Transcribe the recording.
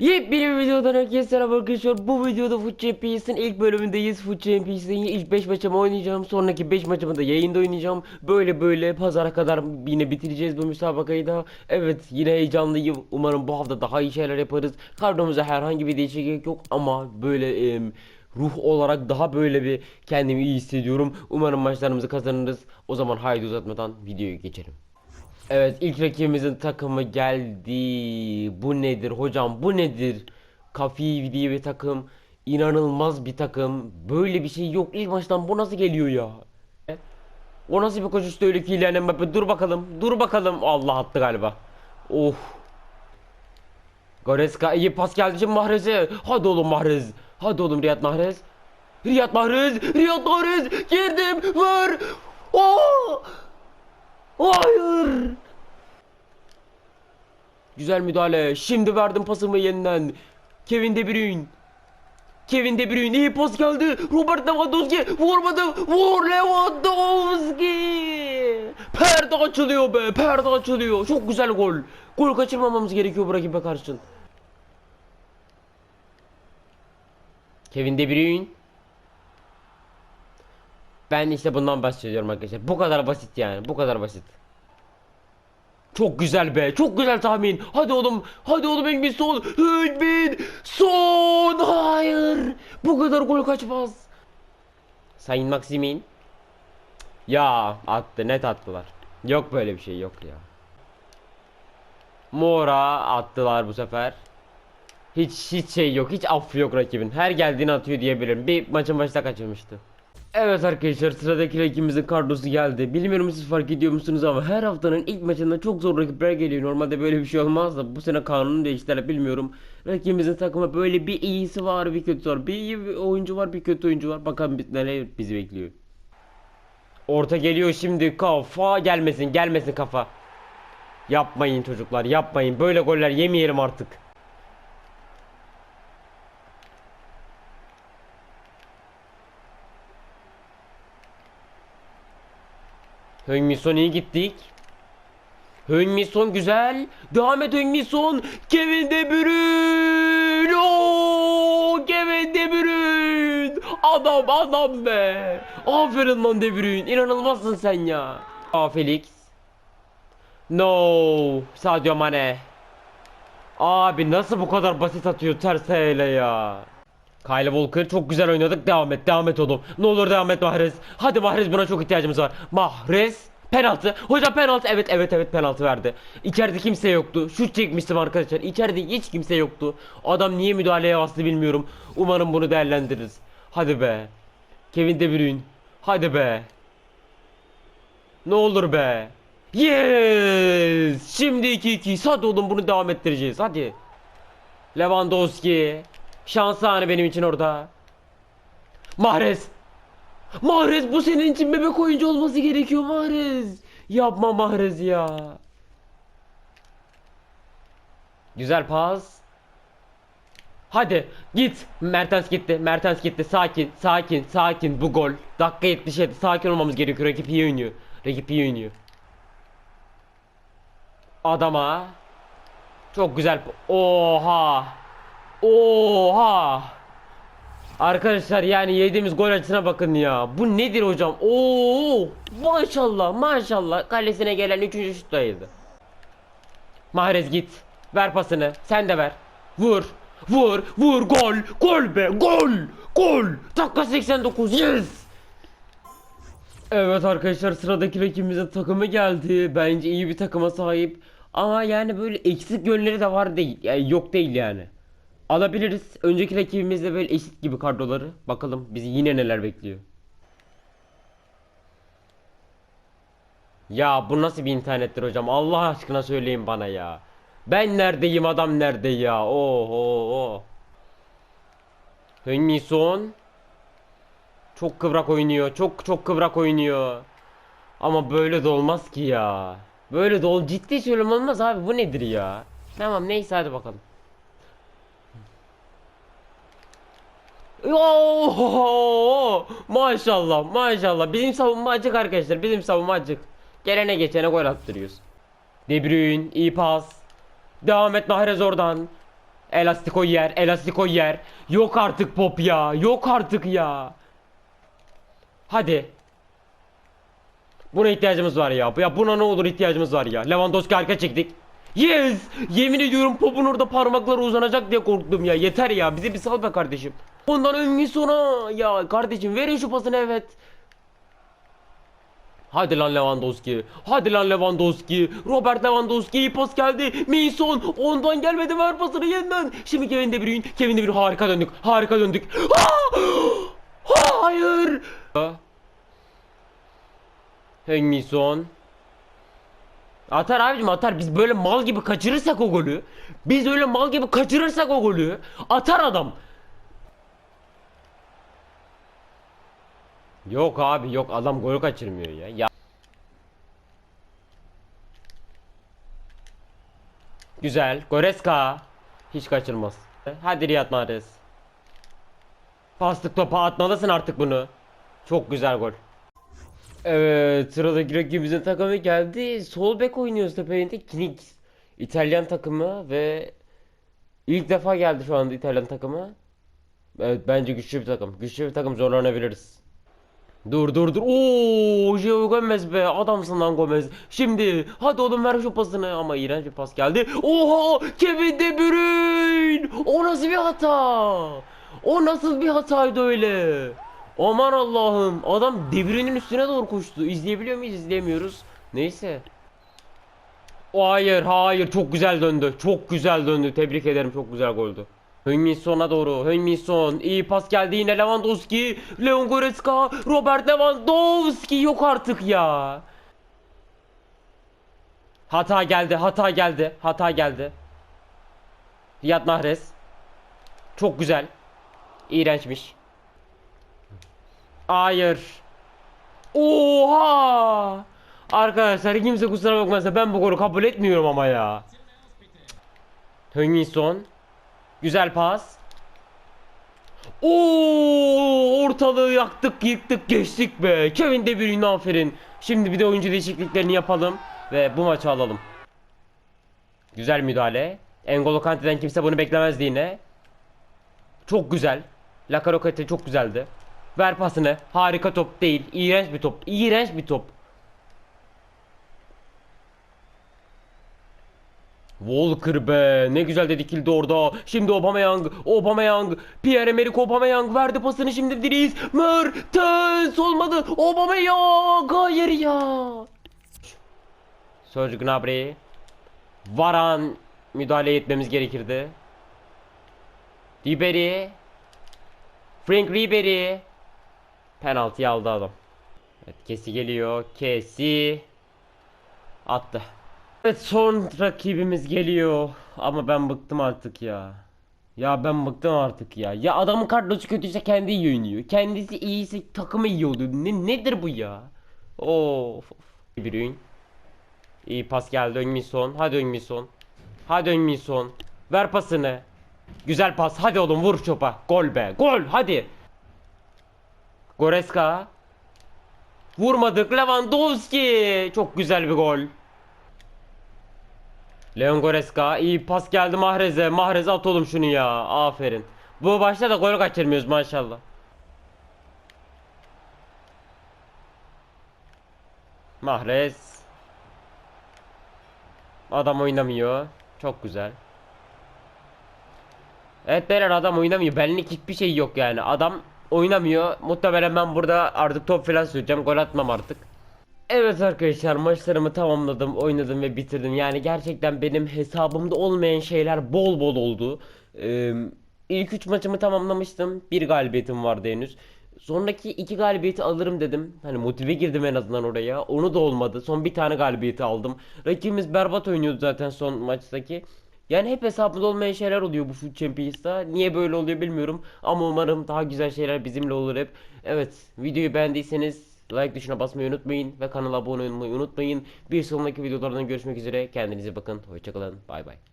Yepyeni bir videodan herkese selam arkadaşlar. Bu videoda Foot Champions'ın ilk bölümündeyiz. Foot Champions'ın ilk 5 maçımı oynayacağım. Sonraki 5 maçımı da yayında oynayacağım. Böyle böyle pazara kadar yine bitireceğiz bu müsabakayı da. Evet yine heyecanlıyım. Umarım bu hafta daha iyi şeyler yaparız. Kadromuza herhangi bir değişiklik yok ama böyle em, ruh olarak daha böyle bir kendimi iyi hissediyorum. Umarım maçlarımızı kazanırız. O zaman haydi uzatmadan videoya geçelim. Evet ilk rakibimizin takımı geldi. Bu nedir hocam bu nedir? Kafi diye bir takım. İnanılmaz bir takım. Böyle bir şey yok. İlk maçtan bu nasıl geliyor ya? O nasıl bir koşuştu öyle Kylian Mbappe? Dur bakalım. Dur bakalım. Allah attı galiba. Of. Goreska iyi pas geldi şimdi Mahrez'e. Hadi oğlum Mahrez. Hadi oğlum Riyad Mahrez. Riyad Mahrez. Riyad Mahrez. Girdim. Vur. Oh! Hayır. Güzel müdahale. Şimdi verdim pasımı yeniden. Kevin De Bruyne. Kevin De Bruyne iyi pas geldi. Robert Lewandowski vurmadı. Vur Lewandowski. Perde açılıyor be. Perde açılıyor. Çok güzel gol. Gol kaçırmamamız gerekiyor bu rakibe karşı. Kevin De Bruyne. Ben işte bundan bahsediyorum arkadaşlar. Bu kadar basit yani. Bu kadar basit. Çok güzel be. Çok güzel tahmin. Hadi oğlum. Hadi oğlum Engin son. Engin son. Hayır. Bu kadar gol kaçmaz. Sayın Maksimin. Ya attı. Net attılar. Yok böyle bir şey yok ya. Mora attılar bu sefer. Hiç hiç şey yok. Hiç affı yok rakibin. Her geldiğini atıyor diyebilirim. Bir maçın başta kaçırmıştı. Evet arkadaşlar sıradaki rakibimizin kadrosu geldi. Bilmiyorum siz fark ediyor musunuz ama her haftanın ilk maçında çok zor rakipler geliyor. Normalde böyle bir şey olmaz da bu sene kanunu değiştiler bilmiyorum. Rakibimizin takımı böyle bir iyisi var bir kötüsü var. Bir iyi bir oyuncu var bir kötü oyuncu var. Bakalım neler bizi bekliyor. Orta geliyor şimdi kafa gelmesin gelmesin kafa. Yapmayın çocuklar yapmayın böyle goller yemeyelim artık. Hönmison iyi gittik. Hönmison güzel. Devam et Hönmison. Kevin De Bruyne. Oo, Kevin De Bruyne. Adam adam be. Aferin lan De Bruyne. İnanılmazsın sen ya. Aa Felix. No. Sadio Mane. Abi nasıl bu kadar basit atıyor ters hele ya. Kyle Walker çok güzel oynadık. Devam et, devam et oğlum. Ne olur devam et Mahrez. Hadi Mahrez buna çok ihtiyacımız var. Mahrez penaltı. Hocam penaltı. Evet evet evet penaltı verdi. İçeride kimse yoktu. Şut çekmiştim arkadaşlar. İçeride hiç kimse yoktu. Adam niye müdahaleye bastı bilmiyorum. Umarım bunu değerlendiririz. Hadi be. Kevin De Bruyne. Hadi be. Ne olur be. Yes! Şimdi 2-2. Hadi oğlum bunu devam ettireceğiz. Hadi. Lewandowski. Şansane benim için orada. Mahrez. Mahrez bu senin için bebek oyuncu olması gerekiyor Mahrez. Yapma Mahrez ya. Güzel pas. Hadi git. Mertens gitti. Mertens gitti. Sakin, sakin, sakin. Bu gol. Dakika 77. Sakin olmamız gerekiyor. Rakip iyi oynuyor. Rakip iyi oynuyor. Adama. Çok güzel. Oha. Oha. Arkadaşlar yani yediğimiz gol açısına bakın ya. Bu nedir hocam? Oo! Maşallah, maşallah. Kalesine gelen 3. şuttaydı. Mahrez git. Ver pasını. Sen de ver. Vur. Vur. Vur. Gol. Gol be. Gol. Gol. Dakika 89. Yes. Evet arkadaşlar sıradaki rakibimizin takımı geldi. Bence iyi bir takıma sahip. Ama yani böyle eksik yönleri de var değil. Yani yok değil yani. Alabiliriz. Önceki rakibimizde böyle eşit gibi kadroları. Bakalım bizi yine neler bekliyor. Ya bu nasıl bir internettir hocam? Allah aşkına söyleyin bana ya. Ben neredeyim adam nerede ya? Oh oh oh. Hönmison. Çok kıvrak oynuyor. Çok çok kıvrak oynuyor. Ama böyle de olmaz ki ya. Böyle de ol ciddi söylüyorum olmaz abi. Bu nedir ya? Tamam neyse hadi bakalım. Yo! Maşallah maşallah. Bizim savunma açık arkadaşlar. Bizim savunma açık. Gelene geçene gol attırıyoruz. De Bruyne iyi pas. Devam et Mahrez oradan. Elastiko yer, elastiko yer. Yok artık pop ya. Yok artık ya. Hadi. Buna ihtiyacımız var ya. Ya buna ne olur ihtiyacımız var ya. Lewandowski arka çektik. Yes! Yemin ediyorum popun orada parmakları uzanacak diye korktum ya. Yeter ya. Bizi bir sal be kardeşim. Ondan ön sonra ya kardeşim verin şu pasını evet. Hadi lan Lewandowski. Hadi lan Lewandowski. Robert Lewandowski iyi pas geldi. Mason ondan gelmedi ver pasını yeniden. Şimdi Kevin De Bruyne. Kevin De Bruyne harika döndük. Harika döndük. Ah! Hayır. Hengison. Atar abicim atar. Biz böyle mal gibi kaçırırsak o golü. Biz öyle mal gibi kaçırırsak o golü. Atar adam. Yok abi yok adam gol kaçırmıyor ya. ya. Güzel. Goreska. Hiç kaçırmaz. Hadi Riyad Mahrez. Paslık topa atmalısın artık bunu. Çok güzel gol. Evet sıradaki rakibimizin takımı geldi. Sol bek oynuyoruz tepeyinde. Knicks. İtalyan takımı ve ilk defa geldi şu anda İtalyan takımı. Evet bence güçlü bir takım. Güçlü bir takım zorlanabiliriz. Dur dur dur. Oo, Joe Gomez be. Adamsın lan Gomez. Şimdi hadi oğlum ver şu pasını ama iğrenç bir pas geldi. Oha! Kevin De Bruyne! O nasıl bir hata? O nasıl bir hataydı öyle? Aman Allah'ım. Adam De Bruyne'in üstüne doğru koştu. İzleyebiliyor muyuz? İzleyemiyoruz. Neyse. Hayır, hayır. Çok güzel döndü. Çok güzel döndü. Tebrik ederim. Çok güzel goldü. Hüngminson'a doğru. Hüngminson. iyi pas geldi yine Lewandowski. Leon Goretzka. Robert Lewandowski. Yok artık ya. Hata geldi. Hata geldi. Hata geldi. Riyad Mahrez. Çok güzel. İğrençmiş. Hayır. Oha! Arkadaşlar kimse kusura bakmazsa ben bu golü kabul etmiyorum ama ya. Hüngminson. Güzel pas. Oo, ortalığı yaktık, yıktık, geçtik be. Kevin De Bruyne aferin. Şimdi bir de oyuncu değişikliklerini yapalım ve bu maçı alalım. Güzel müdahale. N'Golo Kante'den kimse bunu beklemezdi yine. Çok güzel. La Carocate çok güzeldi. Ver pasını. Harika top değil. İğrenç bir top. İğrenç bir top. Walker be ne güzel de dikildi orada. Şimdi Aubameyang, Aubameyang, Pierre-Emerick Aubameyang verdi pasını şimdi Dries Mertens olmadı. Aubameyang hayır ya. Serge Gnabry. Varan müdahale etmemiz gerekirdi. Ribery. Frank Ribery. Penaltıyı aldı adam. Evet, kesi geliyor. Kesi. Attı. Evet son rakibimiz geliyor. Ama ben bıktım artık ya. Ya ben bıktım artık ya. Ya adamın kadrosu kötüyse kendi iyi oynuyor. Kendisi iyiyse takımı iyi oluyor. Ne, nedir bu ya? Of. Bir oyun. İyi pas geldi Öngminson. Hadi Öngminson. Hadi Öngminson. Ver pasını. Güzel pas. Hadi oğlum vur çopa. Gol be. Gol. Hadi. Goreska. Vurmadık. Lewandowski. Çok güzel bir gol. Leon Goreska iyi pas geldi Mahrez'e. Mahrez at oğlum şunu ya. Aferin. Bu başta da gol kaçırmıyoruz maşallah. Mahrez. Adam oynamıyor. Çok güzel. Evet beyler adam oynamıyor. Benlik hiçbir şey yok yani. Adam oynamıyor. Muhtemelen ben burada artık top falan süreceğim. Gol atmam artık. Evet arkadaşlar maçlarımı tamamladım, oynadım ve bitirdim. Yani gerçekten benim hesabımda olmayan şeyler bol bol oldu. Ee, ilk 3 maçımı tamamlamıştım. Bir galibiyetim vardı henüz. Sonraki iki galibiyeti alırım dedim. Hani motive girdim en azından oraya. Onu da olmadı. Son bir tane galibiyeti aldım. Rakibimiz berbat oynuyordu zaten son maçtaki. Yani hep hesabımda olmayan şeyler oluyor bu Food Champions'ta. Niye böyle oluyor bilmiyorum. Ama umarım daha güzel şeyler bizimle olur hep. Evet videoyu beğendiyseniz like tuşuna basmayı unutmayın. Ve kanala abone olmayı unutmayın. Bir sonraki videolardan görüşmek üzere. Kendinize bakın. Hoşçakalın. Bay bay.